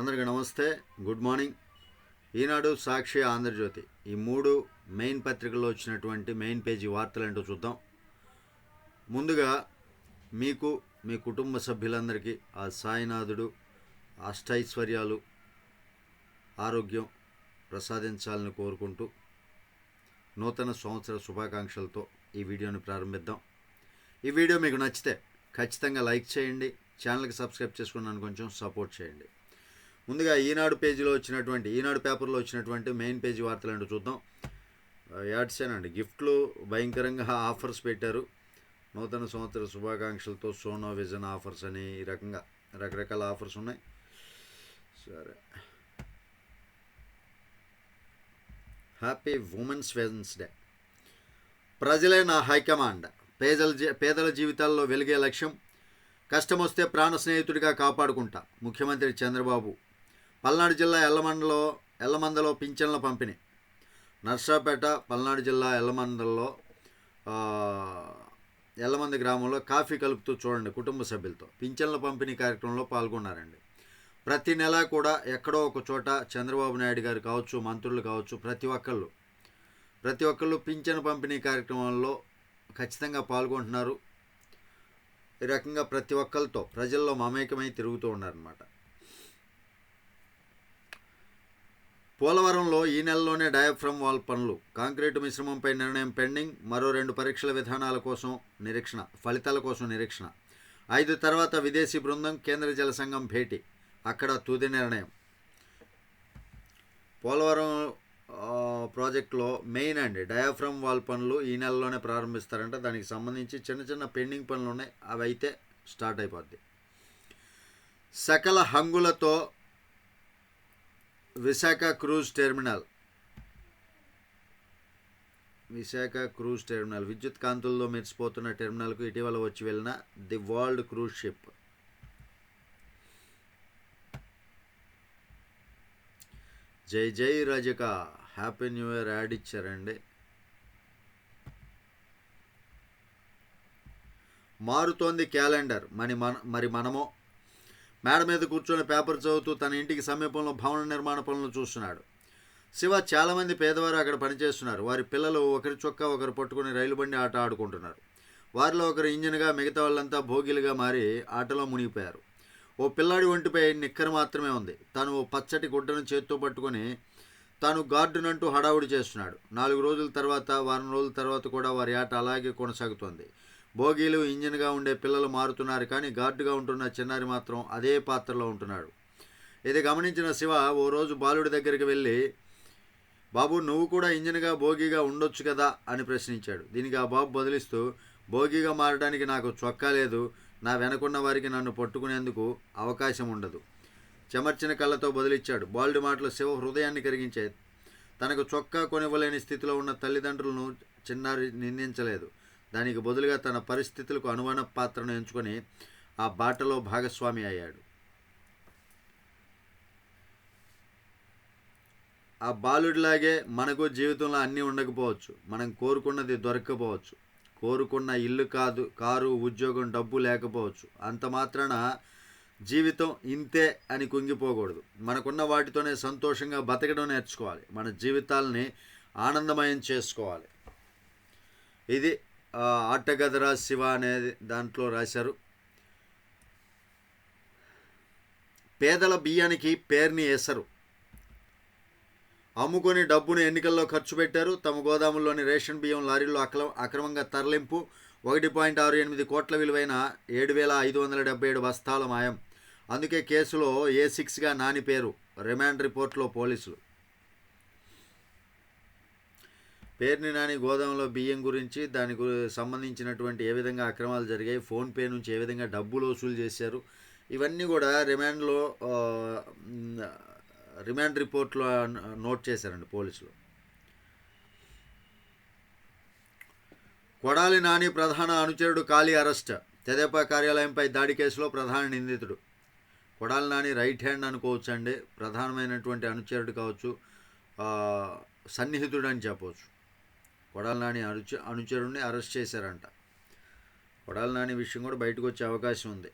అందరికీ నమస్తే good morning. Eenadu Sakshi Andhra Jyothi. ఈ మూడు మెయిన్ పత్రికల్లో వచ్చినటువంటి మెయిన్ పేజీ వార్తలు ఏంటో చూద్దాం. ముందుగా మీకు మీ కుటుంబ సభ్యులందరికీ ఆ సాయినాథుడు అష్టైశ్వర్యాలు ఆరోగ్యం ప్రసాదించాలని కోరుకుంటూ నూతన సంవత్సర శుభాకాంక్షలతో ఈ వీడియోని ప్రారంభిద్దాం. ఈ వీడియో మీకు నచ్చితే ఖచ్చితంగా లైక్ చేయండి ఛానల్కి సబ్స్క్రైబ్ చేసుకున్నాను కొంచెం సపోర్ట్ చేయండి. ముందుగా ఈనాడు పేజీలో వచ్చినటువంటి ఈనాడు పేపర్లో వచ్చినటువంటి మెయిన్ పేజీ వార్తలు ఏంటో చూద్దాం. యాడ్స్ అండి గిఫ్ట్లు భయంకరంగా ఆఫర్స్ పెట్టారు. నూతన సంవత్సర శుభాకాంక్షలతో సోనో విజన్ ఆఫర్స్ అని ఈ రకంగా రకరకాల ఆఫర్స్ ఉన్నాయి. సరే. హ్యాపీ ఉమెన్స్ వెన్స్డే ప్రజలే నా హైకమాండ్? పేదల జీ- పేదల జీవితాల్లో వెలిగే లక్ష్యం. కష్టం వస్తే ప్రాణ స్నేహితుడిగా కాపాడుకుంటా. ముఖ్యమంత్రి చంద్రబాబు పల్నాడు జిల్లా ఎల్లమండలో ఎల్లమందలో పింఛన్ల పంపిణీ. నర్సాపేట పల్నాడు జిల్లా ఎల్లమందల్లో ఎల్లమంది గ్రామంలో కాఫీ కలుపుతూ చూడండి కుటుంబ సభ్యులతో. పింఛన్ల పంపిణీ కార్యక్రమంలో పాల్గొన్నారండి. ప్రతి నెల కూడా ఎక్కడో ఒక చోట చంద్రబాబు నాయుడు గారు కావచ్చు మంత్రులు కావచ్చు ప్రతి ఒక్కళ్ళు ప్రతి ఒక్కళ్ళు పింఛన్ పంపిణీ కార్యక్రమంలో ఖచ్చితంగా పాల్గొంటున్నారు. ఈ రకంగా ప్రతి ఒక్కరితో ప్రజల్లో మమేకమై తిరుగుతూ ఉన్నారనమాట పోలవరంలో ఈ నెలలోనే డయాఫ్రమ్ వాల్ పనులు. కాంక్రీటు మిశ్రమంపై నిర్ణయం పెండింగ్. మరో రెండు పరీక్షల విధానాల కోసం నిరీక్షణ ఫలితాల కోసం నిరీక్షణ. ఐదు తర్వాత విదేశీ బృందం కేంద్ర జల సంఘం భేటీ. అక్కడ తుది నిర్ణయం. పోలవరం ప్రాజెక్టులో మెయిన్ అండి డయాఫ్రమ్ వాల్ పనులు ఈ నెలలోనే ప్రారంభిస్తారంట. దానికి సంబంధించి చిన్న చిన్న పెండింగ్ పనులు ఉన్నాయి. అవి అయితే స్టార్ట్ అయిపోద్ది. సకల హంగులతో Visakha cruise terminal. Visakha cruise terminal. విద్యుత్ కాంతుల్లో మెరిసిపోతున్న టెర్మినల్కు ఇటీవల వచ్చి వెళ్ళిన ది వరల్డ్ క్రూజ్ షిప్. జై జై రజక. హ్యాపీ న్యూ ఇయర్ యాడ్ ఇచ్చారండి. మారుతోంది క్యాలెండర్. మరి మన మరి మనమో మేడ మీద కూర్చొని పేపర్ చదువుతూ తన ఇంటికి సమీపంలో భవన నిర్మాణ పనులు చూస్తున్నాడు. శివ చాలామంది పేదవారు అక్కడ పనిచేస్తున్నారు. వారి పిల్లలు ఒకరి చొక్కా ఒకరు పట్టుకుని రైలు బండి ఆట ఆడుకుంటున్నారు. వారిలో ఒకరు ఇంజిన్గా మిగతా వాళ్ళంతా భోగిలుగా మారి ఆటలో మునిగిపోయారు. ఓ పిల్లాడి ఒంటిపై నిక్కర మాత్రమే ఉంది. తాను ఓ పచ్చటి గుడ్డను చేత్తో పట్టుకొని తాను గార్డునంటూ హడావుడి చేస్తున్నాడు. నాలుగు రోజుల తర్వాత వారం రోజుల తర్వాత కూడా వారి ఆట అలాగే కొనసాగుతోంది. భోగీలు ఇంజిన్గా ఉండే పిల్లలు మారుతున్నారు కానీ గార్డుగా ఉంటున్న చిన్నారి మాత్రం అదే పాత్రలో ఉంటున్నాడు. ఇది గమనించిన శివ ఓ రోజు బాలుడి దగ్గరికి వెళ్ళి బాబు నువ్వు కూడా ఇంజిన్గా భోగిగా ఉండొచ్చు కదా? అని ప్రశ్నించాడు. దీనికి ఆ బాబు బదిలిస్తూ భోగిగా మారడానికి నాకు చొక్కా లేదు. నా వెనకున్న వారికి నన్ను పట్టుకునేందుకు అవకాశం ఉండదు. చెమర్చిన కళ్ళతో బదిలిచ్చాడు. బాలుడి మాటలు శివ హృదయాన్ని కరిగించాయి. తనకు చొక్కా కొనివ్వలేని స్థితిలో ఉన్న తల్లిదండ్రులను చిన్నారి నిందించలేదు. దానికి బదులుగా తన పరిస్థితులకు అనువన పాత్రను ఎంచుకొని ఆ బాటలో భాగస్వామి అయ్యాడు. ఆ బాలుడిలాగే మనకు జీవితంలో అన్నీ ఉండకపోవచ్చు. మనం కోరుకున్నది దొరకకపోవచ్చు. కోరుకున్న ఇల్లు కాదు కారు ఉద్యోగం డబ్బు లేకపోవచ్చు. అంత మాత్రాన జీవితం ఇంతే అని కుంగిపోకూడదు. మనకున్న వాటితోనే సంతోషంగా బతకడం నేర్చుకోవాలి. మన జీవితాలని ఆనందమయం చేసుకోవాలి. ఇది ఆటగదరా శివ అనేది దాంట్లో రాశారు. పేదల బియ్యానికి పేరుని ఎసరు అమ్ముకొని డబ్బును ఎన్నికల్లో ఖర్చు పెట్టారు. తమ గోదాముల్లోని రేషన్ బియ్యం లారీల్లో అక్ర అక్రమంగా తరలింపు. ఒకటి పాయింట్ ఆరు ఎనిమిది కోట్ల విలువైన ఏడు వేల ఐదు వందల డెబ్బై ఏడు బస్తాల మాయం. అందుకే కేసులో ఏ సిక్స్గా నాని పేరు. రిమాండ్ రిపోర్ట్లో పోలీసులు. పేరుని నాని గోదాంలో బియ్యం గురించి దానికి సంబంధించినటువంటి ఏ విధంగా అక్రమాలు జరిగాయి ఫోన్పే నుంచి ఏ విధంగా డబ్బులు వసూలు చేశారు ఇవన్నీ కూడా రిమాండ్లో రిమాండ్ రిపోర్ట్లో నోట్ చేశారండి పోలీసులు. కొడాలి నాని ప్రధాన అనుచరుడు ఖాళీ అరెస్ట్ తెదేపా కార్యాలయంపై దాడి కేసులో ప్రధాన నిందితుడు. కొడాలి నాని రైట్ హ్యాండ్ అనుకోవచ్చండి ప్రధానమైనటువంటి అనుచరుడు కావచ్చు సన్నిహితుడు అని చెప్పవచ్చు. కొడాలి నాని అనుచ అనుచరుడిని అరెస్ట్ చేశారంట. కొడాలి నాని విషయం కూడా బయటకు వచ్చే అవకాశం ఉంది.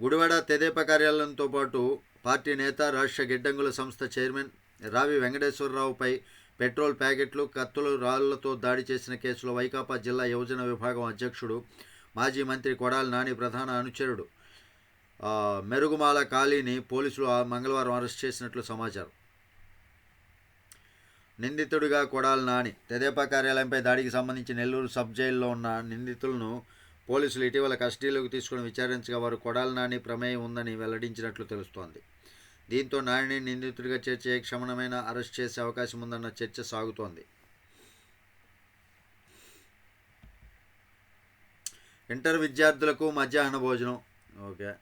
గుడివాడ తెదేప కార్యాలయంతో పాటు పార్టీ నేత రాష్ట్ర గిడ్డంగుల సంస్థ చైర్మన్ రావి వెంకటేశ్వరరావుపై పెట్రోల్ ప్యాకెట్లు కత్తులు రాళ్ళతో దాడి చేసిన కేసులో వైకాపా జిల్లా యువజన విభాగం అధ్యక్షుడు మాజీ మంత్రి కొడాల నాని ప్రధాన అనుచరుడు మెరుగుమాల కాళీని పోలీసులు ఆ మంగళవారం అరెస్ట్ చేసినట్లు సమాచారం. నిందితుడిగా కొడాలి నాని. తెదేపా కార్యాలయంపై దాడికి సంబంధించి నెల్లూరు సబ్ జైల్లో ఉన్న నిందితులను పోలీసులు ఇటీవల కస్టడీలోకి తీసుకుని విచారించగా వారు కొడాలి నాని ప్రమేయం ఉందని వెల్లడించినట్లు తెలుస్తోంది. దీంతో నానిని నిందితుడిగా చేర్చి ఏ క్షమణమైన అరెస్ట్ చేసే అవకాశం ఉందన్న చర్చ సాగుతోంది. ఇంటర్ విద్యార్థులకు మధ్యాహ్న భోజనం. ఓకే.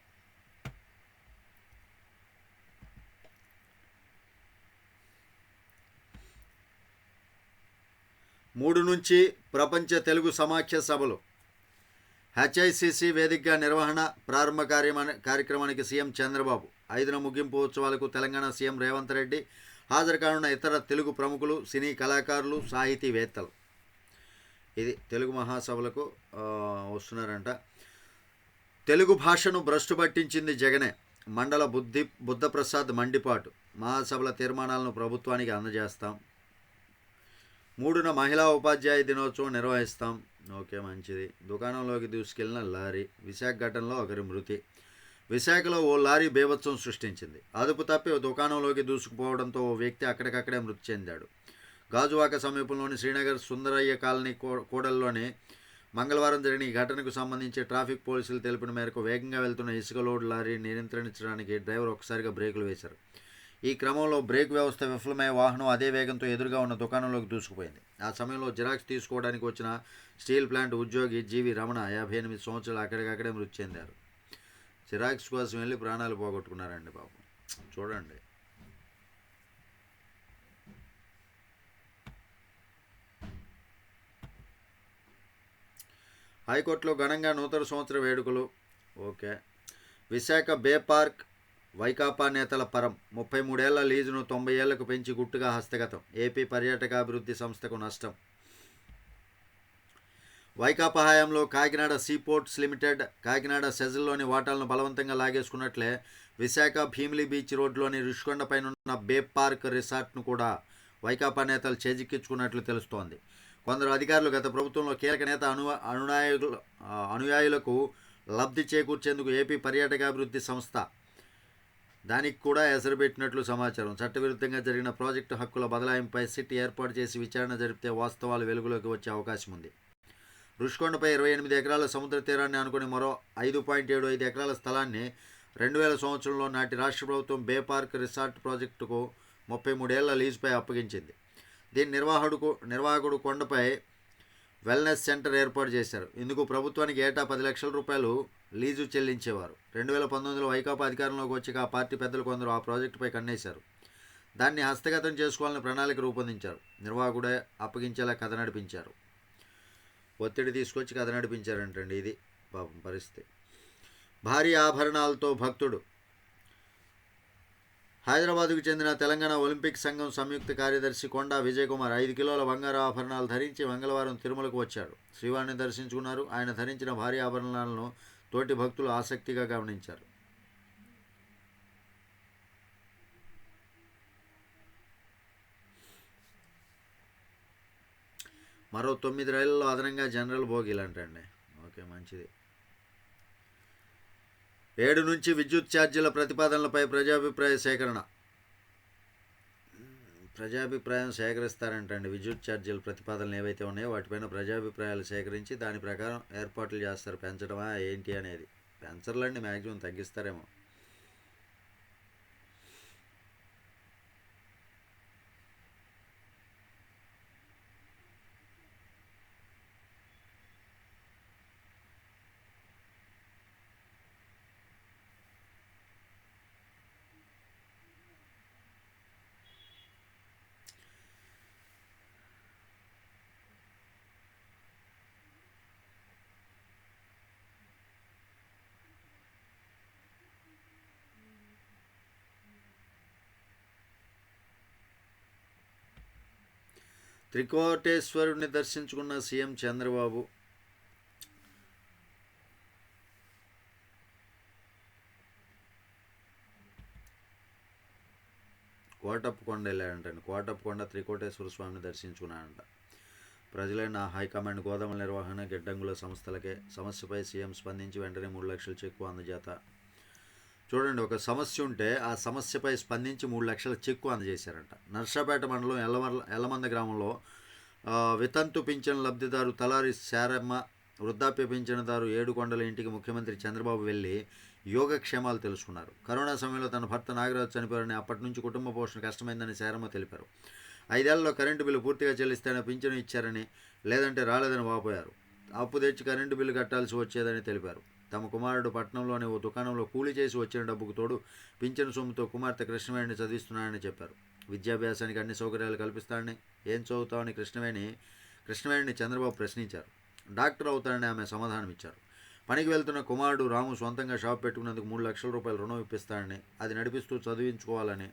మూడు నుంచి ప్రపంచ తెలుగు సమాఖ్య సభలు. హెచ్ఐసిసి వేదికగా నిర్వహణ ప్రారంభ కార్యమా కార్యక్రమానికి సీఎం చంద్రబాబు ఐదున ముగింపు ఉత్సవాలకు తెలంగాణ సీఎం రేవంత్ రెడ్డి హాజరు కానున్న ఇతర తెలుగు ప్రముఖులు సినీ కళాకారులు సాహితీవేత్తలు. ఇది తెలుగు మహాసభలకు వస్తున్నారంట. తెలుగు భాషను భ్రష్టు పట్టించింది జగనే. మండల బుద్ధి బుద్ధప్రసాద్ మండిపాటు. మహాసభల తీర్మానాలను ప్రభుత్వానికి అందజేస్తాం. మూడున మహిళా ఉపాధ్యాయ దినోత్సవం నిర్వహిస్తాం. ఓకే మంచిది. దుకాణంలోకి తీసుకెళ్ళిన లారీ విశాఖ ఘటనలో ఒకరి మృతి. విశాఖలో ఓ లారీ బీభత్సం సృష్టించింది. అదుపు తప్పి ఓ దుకాణంలోకి దూసుకుపోవడంతో ఓ వ్యక్తి అక్కడికక్కడే మృతి చెందాడు. గాజువాక సమీపంలోని శ్రీనగర్ సుందరయ్య కాలనీ కూడల్లోని మంగళవారం జరిగిన ఈ ఘటనకు సంబంధించి ట్రాఫిక్ పోలీసులు తెలిపిన మేరకు వేగంగా వెళ్తున్న ఇసుక లోడ్ లారీని నియంత్రించడానికి డ్రైవర్ ఒకసారిగా బ్రేకులు వేశారు. ఈ క్రమంలో బ్రేక్ వ్యవస్థ విఫలమై వాహనం అదే వేగంతో ఎదురుగా ఉన్న దుకాణంలోకి దూసుకుపోయింది. ఆ సమయంలో జిరాక్స్ తీసుకోవడానికి వచ్చిన స్టీల్ ప్లాంట్ ఉద్యోగి జీవి రమణ యాభై ఎనిమిది సంవత్సరాలు అక్కడికక్కడే మృతి చెందారు. జిరాక్స్ కోసం వెళ్ళి ప్రాణాలు పోగొట్టుకున్నారండి పాపం చూడండి. హైకోర్టులో ఘనంగా నూతన సంవత్సర వేడుకలు. Okay. Visakha bay park Vaikapa నేతల పరం ముప్పై మూడేళ్ళ లీజును తొంభై ఏళ్ళకు పెంచి గుట్టుగా హస్తగతం. ఏపీ పర్యాటకాభివృద్ధి సంస్థకు నష్టం. వైకాపా హయాంలో కాకినాడ సీపోర్ట్స్ లిమిటెడ్ కాకినాడ సెజల్లోని వాటాలను బలవంతంగా లాగేసుకున్నట్లే విశాఖ భీమిలి బీచ్ రోడ్లోని రుషికొండ పైనున్న బే పార్క్ రిసార్ట్ను కూడా వైకాపా నేతలు చేజిక్కించుకున్నట్లు తెలుస్తోంది. కొందరు అధికారులు గత ప్రభుత్వంలో కీలక నేత అను అనుయాయులు అనుయాయులకు లబ్ధి చేకూర్చేందుకు ఏపీ పర్యాటకాభివృద్ధి సంస్థ దానికి కూడా ఎసరు పెట్టినట్లు సమాచారం. చట్టవిరుద్ధంగా జరిగిన ప్రాజెక్టు హక్కుల బదలాయింపై సిట్ ఏర్పాటు చేసి విచారణ జరిపితే వాస్తవాలు వెలుగులోకి వచ్చే అవకాశం ఉంది. రుషికొండపై ఇరవై ఎనిమిది ఎకరాల సముద్ర తీరాన్ని అనుకుని మరో ఐదు పాయింట్ ఏడు ఐదు ఎకరాల స్థలాన్ని రెండు వేల సంవత్సరంలో నాటి రాష్ట్ర ప్రభుత్వం బే పార్క్ రిసార్ట్ ప్రాజెక్టుకు ముప్పై మూడేళ్ళ లీజుపై అప్పగించింది. దీని నిర్వాహకుడు నిర్వాహకుడు కొండపై వెల్నెస్ సెంటర్ ఏర్పాటు చేశారు. ఇందుకు ప్రభుత్వానికి ఏటా పది లక్షల రూపాయలు లీజు చెల్లించేవారు. రెండు వేల పంతొమ్మిదిలో వైకాపా అధికారంలోకి వచ్చి ఆ పార్టీ పెద్దలు కొందరు ఆ ప్రాజెక్టుపై కన్నేశారు. దాన్ని హస్తగతం చేసుకోవాలని ప్రణాళిక రూపొందించారు. నిర్వాహకుడే అప్పగించేలా కథ నడిపించారు. ఒత్తిడి తీసుకొచ్చి కథ నడిపించారంటండి ఇది. పాపం పరిస్థితి. భారీ ఆభరణాలతో భక్తుడు. హైదరాబాద్కు చెందిన తెలంగాణ ఒలింపిక్ సంఘం సంయుక్త కార్యదర్శి కొండా విజయ్ కుమార్ ఐదు కిలోల బంగారు ఆభరణాలు ధరించి మంగళవారం తిరుమలకు వచ్చాడు. శ్రీవారిని దర్శించుకున్నారు. ఆయన ధరించిన భారీ ఆభరణాలను తోటి భక్తులు ఆసక్తిగా గమనించారు. మరో తొమ్మిది రైళ్ళలో అదనంగా జనరల్ బోగీలు అంటండి ఓకే మంచిది. ఏడు నుంచి విద్యుత్ ఛార్జీల ప్రతిపాదనలపై ప్రజాభిప్రాయ సేకరణ. ప్రజాభిప్రాయం సేకరిస్తారంటండి విద్యుత్ ఛార్జీల ప్రతిపాదనలు ఏవైతే ఉన్నాయో వాటిపైన ప్రజాభిప్రాయాలు సేకరించి దాని ప్రకారం ఏర్పాట్లు చేస్తారు. పెంచడమా ఏంటి అనేది పెంచర్లండి మ్యాక్సిమం తగ్గిస్తారేమో. త్రికోటేశ్వరుడిని దర్శించుకున్న సీఎం చంద్రబాబు. కోటప్పకొండ వెళ్ళాడంటండి కోటప్పకొండ త్రికోటేశ్వర స్వామిని దర్శించుకున్నాడంట. ప్రజలైన హైకమాండ్ గోదాముల నిర్వహణ గిడ్డంగుల సంస్థలకే సమస్యపై సీఎం స్పందించి వెంటనే మూడు లక్షల చెక్కు అందజేత చూడండి ఒక సమస్య ఉంటే ఆ సమస్యపై స్పందించి మూడు లక్షల చెక్కు అందజేశారంట. నర్సాపేట మండలం ఎల్లమర్ల ఎల్లమంద గ్రామంలో వితంతు పింఛన్ లబ్ధిదారు తలారి శారమ్మ వృద్ధాప్య పింఛనదారు ఏడుకొండల ఇంటికి ముఖ్యమంత్రి చంద్రబాబు వెళ్ళి యోగక్షేమాలు తెలుసుకున్నారు. కరోనా సమయంలో తన భర్త నాగరాజు చనిపోయారని అప్పటి నుంచి కుటుంబ పోషణ కష్టమైందని శారమ్మ తెలిపారు. ఐదేళ్ళలో కరెంటు బిల్లు పూర్తిగా చెల్లిస్తేనే పింఛను ఇచ్చారని లేదంటే రాలేదని వాపోయారు. అప్పు తెచ్చి కరెంటు బిల్లు కట్టాల్సి వచ్చేదని తెలిపారు. తమ కుమారుడు పట్టణంలోని ఓ దుకాణంలో కూలి చేసి వచ్చిన డబ్బుకు తోడు పింఛను సొమ్ముతో కుమార్తె కృష్ణవేణిని చదివిస్తున్నానని చెప్పారు. విద్యాభ్యాసానికి అన్ని సౌకర్యాలు కల్పిస్తానని ఏం చదువుతామని కృష్ణవేణి కృష్ణవేణిని చంద్రబాబు ప్రశ్నించారు. డాక్టర్ అవుతానని ఆమె సమాధానం ఇచ్చారు పనికి వెళ్తున్న కుమారుడు రాము సొంతంగా షాప్ పెట్టుకున్నందుకు మూడు లక్షల రూపాయలు రుణం ఇప్పిస్తానని అది నడిపిస్తూ చదివించుకోవాలని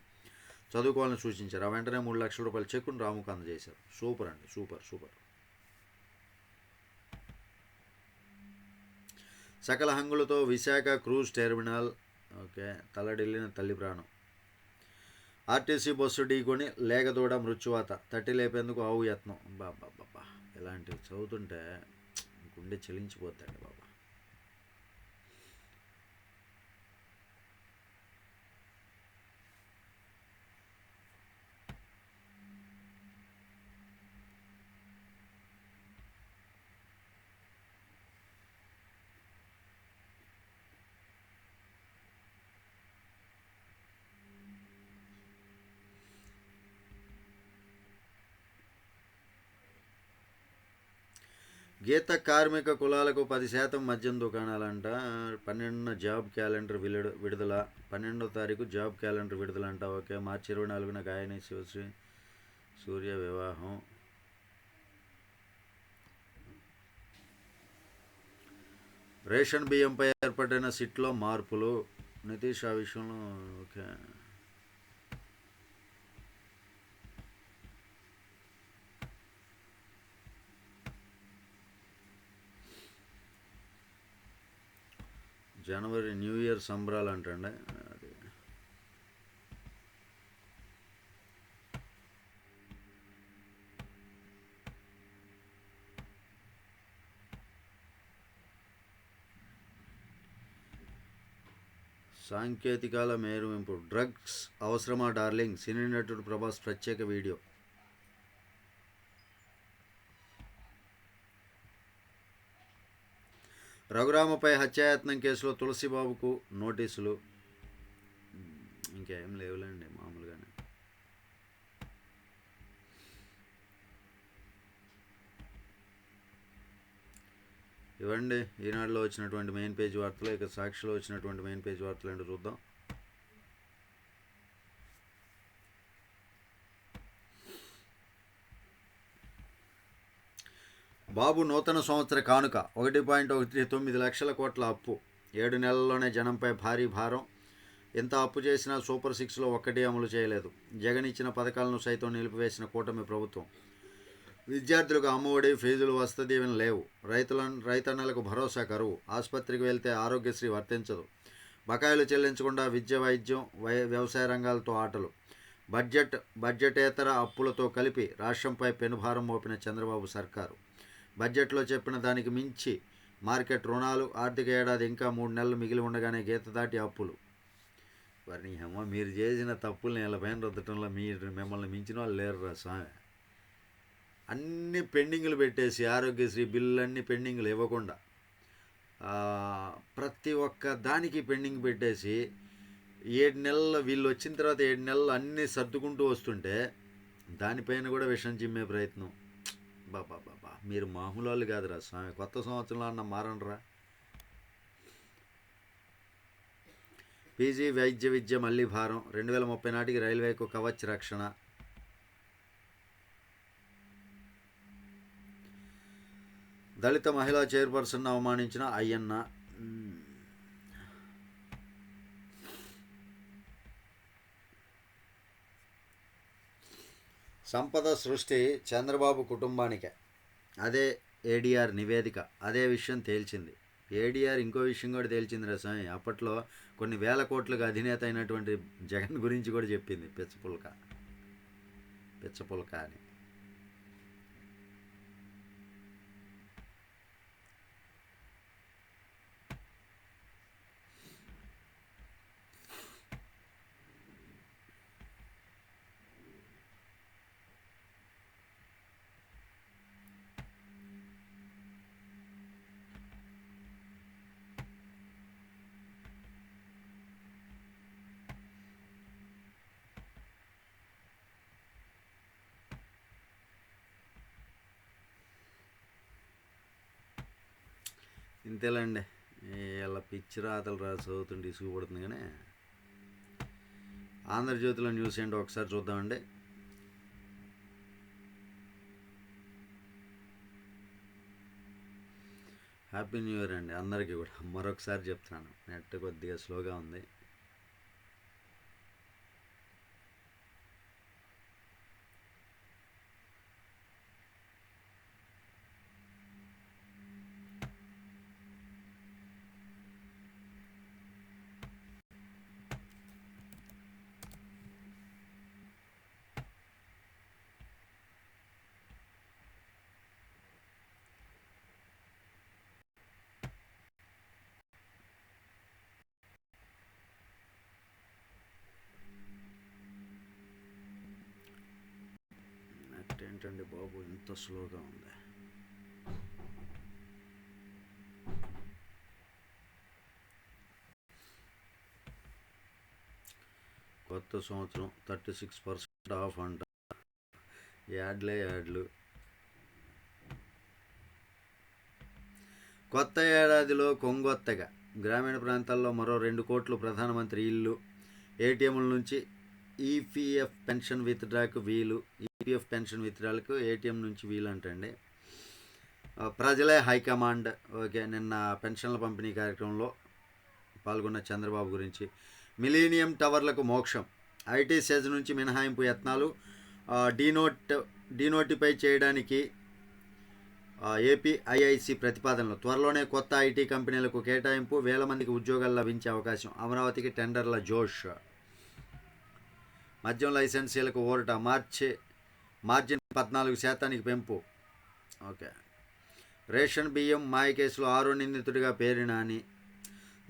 చదువుకోవాలని సూచించారు. ఆ వెంటనే మూడు లక్షల రూపాయల చెక్కును రాముకు అందజేశారు. సూపర్ అండి. Super super. సకల హంగులతో విశాఖ క్రూజ్ టెర్మినల్ ఓకే తలడిల్లిన తల్లి ప్రాణం. ఆర్టీసీ బస్సు ఢీకొని లేగదూడ మృత్యువాత తట్టి లేపేందుకు ఆవు యత్నం. బాబా బాబా ఇలాంటివి చదువుతుంటే గుండె చెలించిపోతాడు బాబా. గీత కార్మిక కులాలకు పది శాతం మద్యం దుకాణాలంట. పన్నెండున జాబ్ క్యాలెండర్ విలుడు విడుదల. పన్నెండో తారీఖు జాబ్ క్యాలెండర్ విడుదల అంట ఓకే మార్చి ఇరవై నాలుగున గాయని శివశ్రీ. సూర్య వివాహం. రేషన్ బియ్యంపై ఏర్పడిన సిట్లో మార్పులు. నితీష్ ఆ విషయంలో ఓకే. జనవరి న్యూ ఇయర్ సంబరాలు అంటండి. అది సాంకేతికాల మేరువింపు. డ్రగ్స్ అవసరమా డార్లింగ్? సినీ నటుడు ప్రభాస్ ప్రత్యేక వీడియో. రఘురామపై హత్యాయత్నం కేసులో తులసిబాబుకు నోటీసులు. ఇంకేం లేవులేండి మామూలుగానే. ఇవ్వండి ఈనాడులో వచ్చినటువంటి మెయిన్ పేజ్ వార్తలు ఇక సాక్షిలో వచ్చినటువంటి మెయిన్ పేజ్ వార్తలు ఏంటో చూద్దాం. బాబు నూతన సంవత్సర కానుక ఒకటి పాయింట్ ఒకటి తొమ్మిది లక్షల కోట్ల అప్పు. ఏడు నెలల్లోనే జనంపై భారీ భారం. ఎంత అప్పు చేసినా సూపర్ సిక్స్లో ఒక్కటి అమలు చేయలేదు. జగన్ ఇచ్చిన పథకాలను సైతం నిలిపివేసిన కూటమి ప్రభుత్వం. విద్యార్థులకు అమ్మఒడి ఫీజులు వసతి దీవెన లేవు. రైతుల రైతన్నలకు భరోసా కరువు. ఆసుపత్రికి వెళ్తే ఆరోగ్యశ్రీ వర్తించదు. బకాయిలు చెల్లించకుండా విద్య వైద్యం వై వ్యవసాయ రంగాలతో ఆటలు. బడ్జెట్ బడ్జెటేతర అప్పులతో కలిపి రాష్ట్రంపై పెనుభారం మోపిన చంద్రబాబు సర్కారు. బడ్జెట్లో చెప్పిన దానికి మించి మార్కెట్ రుణాలు ఆర్థిక ఏడాది ఇంకా మూడు నెలలు మిగిలి ఉండగానే గీత దాటి అప్పులు. వారిని అమ్మ మీరు చేసిన తప్పుల్ని ఇలా పైన రుద్దటంలో మీరు మిమ్మల్ని మించిన వాళ్ళు లేరు రా స్వామి. అన్ని పెండింగ్లు పెట్టేసి ఆరోగ్యశ్రీ బిల్లు అన్ని పెండింగ్లు ఇవ్వకుండా ప్రతి ఒక్క దానికి పెండింగ్ పెట్టేసి ఏడు నెలలు వీళ్ళు వచ్చిన తర్వాత ఏడు నెలలు అన్నీ సర్దుకుంటూ వస్తుంటే దానిపైన కూడా విషం చిమ్మే ప్రయత్నం. బాబా బాబా మీరు మామూలు వాళ్ళు కాదురా స్వామి. కొత్త సంవత్సరంలో అన్న మారండ్రా పీజీ వైద్య విద్య మళ్ళీ భారం. రెండు వేల ముప్పై నాటికి రైల్వేకు కవచ్ రక్షణ. దళిత మహిళా చైర్పర్సన్ అవమానించిన అయ్యన్న. సంపద సృష్టి చంద్రబాబు కుటుంబానికే. అదే ఏడీఆర్ నివేదిక అదే విషయం తేల్చింది. ఏడీఆర్ ఇంకో విషయం కూడా తేల్చింది రసం అప్పట్లో కొన్ని వేల కోట్లకు అధినేత అయినటువంటి జగన్ గురించి కూడా చెప్పింది పిచ్చపుల్క పిచ్చపుల్క అని. ఇంతేలేండి. ఇలా పిచ్చి రాతలు రాసి చదువుతుంటే ఇసుగుపడుతుంది కానీ. ఆంధ్రజ్యోతిలో న్యూస్ ఏంటో ఒకసారి చూద్దామండి. హ్యాపీ న్యూ ఇయర్ అండి. అందరికీ కూడా మరొకసారి చెప్తున్నాను. నెట్ కొద్దిగా స్లోగా ఉంది నెట్ ఏంటండి బాబు? ఇంత స్లోగా ఉంది. కొత్త సంవత్సరం థర్టీ సిక్స్ పర్సెంట్ ఆఫ్ అంట. యాడ్లే యాడ్లు. కొత్త ఏడాదిలో కొంగొత్తగా. గ్రామీణ ప్రాంతాల్లో మరో రెండు కోట్లు ప్రధానమంత్రి ఇల్లు. ఏటీఎంల నుంచి ఈపీఎఫ్ పెన్షన్ విత్డ్రాకు వీలు ఈపీఎఫ్ పెన్షన్ విత్డ్రాలకు ఏటీఎం నుంచి వీలు అంటండి. ప్రజలే హైకమాండ్ ఓకే నిన్న పెన్షన్ల పంపిణీ కార్యక్రమంలో పాల్గొన్న చంద్రబాబు గురించి. మిలీనియం టవర్లకు మోక్షం ఐటీ సెజ్ నుంచి మినహాయింపు యత్నాలు డీనోట్ డీనోటిఫై చేయడానికి ఏపీ ఐఐసి ప్రతిపాదనలు. త్వరలోనే కొత్త ఐటీ కంపెనీలకు కేటాయింపు వేల మందికి ఉద్యోగాలు లభించే అవకాశం అమరావతికి టెండర్ల జోష్. మద్యం లైసెన్సీలకు ఓరట మార్చి మార్జిన్ పద్నాలుగు శాతానికి పెంపు. ఓకే. రేషన్ బియ్యం మాయ కేసులో ఆరో నిందితుడిగా పేరిన అని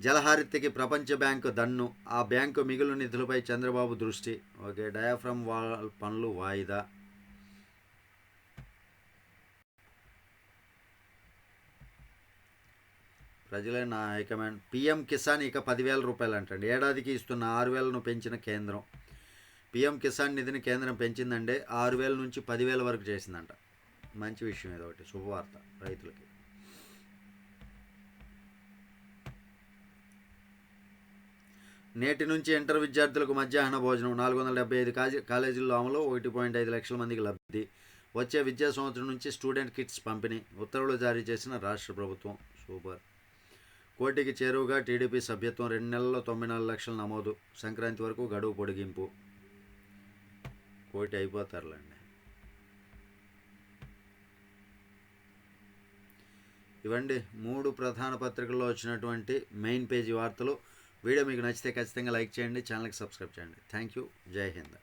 జలహారిత్తికి ప్రపంచ బ్యాంకు దన్ను. ఆ బ్యాంకు మిగులు నిధులపై చంద్రబాబు దృష్టి. ఓకే డయాఫ్రమ్ వాల్ పనులు వాయిదా? ప్రజలే నా హైకమాండ్. పిఎం కిసాన్ ఇక పదివేల రూపాయలు అంటండి ఏడాదికి ఇస్తున్న ఆరు వేలను పెంచిన కేంద్రం. పిఎం కిసాన్ నిధిని కేంద్రం పెంచిందంటే ఆరు వేల నుంచి పదివేల వరకు చేసిందంట. మంచి విషయం ఇది ఒకటి శుభవార్త రైతులకి. నేటి నుంచి ఇంటర్ విద్యార్థులకు మధ్యాహ్న భోజనం నాలుగు వందల డెబ్బై ఐదు కాజీ కాలేజీల్లో అమలు ఒకటి పాయింట్ ఐదు లక్షల మందికి లబ్ధి. వచ్చే విద్యా సంవత్సరం నుంచి స్టూడెంట్ కిట్స్ పంపిణీ ఉత్తర్వులు జారీ చేసిన రాష్ట్ర ప్రభుత్వం సూపర్. కోటికి చేరువుగా టీడీపీ సభ్యత్వం రెండు నెలల్లో తొంభై నాలుగు లక్షల నమోదు. సంక్రాంతి వరకు గడువు పొడిగింపు. కోటి అయిపోతారులేండి. ఇవండి మూడు ప్రధాన పత్రికల్లో వచ్చినటువంటి మెయిన్ పేజీ వార్తలు. వీడియో మీకు నచ్చితే ఖచ్చితంగా లైక్ చేయండి ఛానల్కి సబ్స్క్రైబ్ చేయండి. Thank you. జై హింద్.